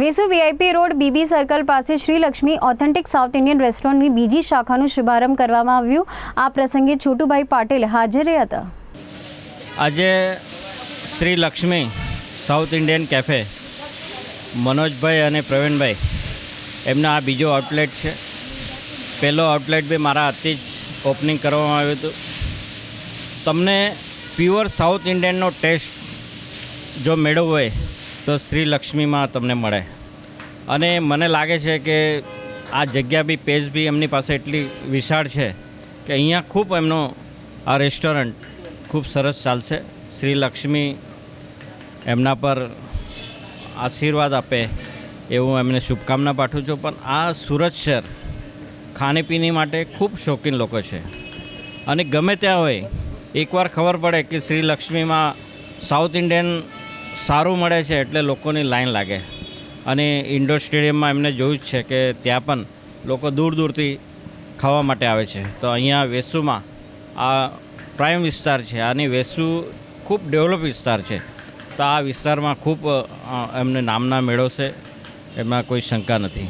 Vesu VIP road BB circle પાસે Shri Lakshmi authentic South Indian રેસ્ટોરન્ટની બીજી શાખાનું શુભારંભ કરવામાં આવ્યું. આ પ્રસંગે છોટુભાઈ પાટીલ હાજર હતા. આજે Shri Lakshmi South Indian cafe મનોજભાઈ અને પ્રવીણભાઈ, એમનો આ બીજો આઉટલેટ છે. પહેલો આઉટલેટ બી મારા હાથથી જ ઓપનિંગ કરવામાં આવ્યું હતું. તમને પ્યોર સાઉથ ઇન્ડિયનનો ટેસ્ટ જો મેળવવો હોય તો શ્રી લક્ષ્મીમાં તમને મળે. અને મને લાગે છે કે આ જગ્યા બી, પેજ બી એમની પાસે એટલી વિશાળ છે કે અહીંયા ખૂબ એમનો આ રેસ્ટોરન્ટ ખૂબ સરસ ચાલશે. શ્રી લક્ષ્મી એમના પર આશીર્વાદ આપે એવું એમને શુભકામના પાઠવું છું. પણ આ સુરત શહેર ખાણીપીણી માટે ખૂબ શોખીન લોકો છે. અને ગમે ત્યાં હોય, એકવાર ખબર પડે કે શ્રી લક્ષ્મીમાં સાઉથ ઇન્ડિયન સારું મળે છે એટલે લોકોની લાઈન લાગે. અને ઇન્ડોર સ્ટેડિયમમાં એમને જોયું જ છે કે ત્યાં પણ લોકો દૂર દૂરથી ખાવા માટે આવે છે. તો અહીંયા વેસુમાં આ પ્રાઇમ વિસ્તાર છે, આની વેસુ ખૂબ ડેવલપ વિસ્તાર છે. તો આ વિસ્તારમાં ખૂબ એમને નામના મેળવશે, એમાં કોઈ શંકા નથી.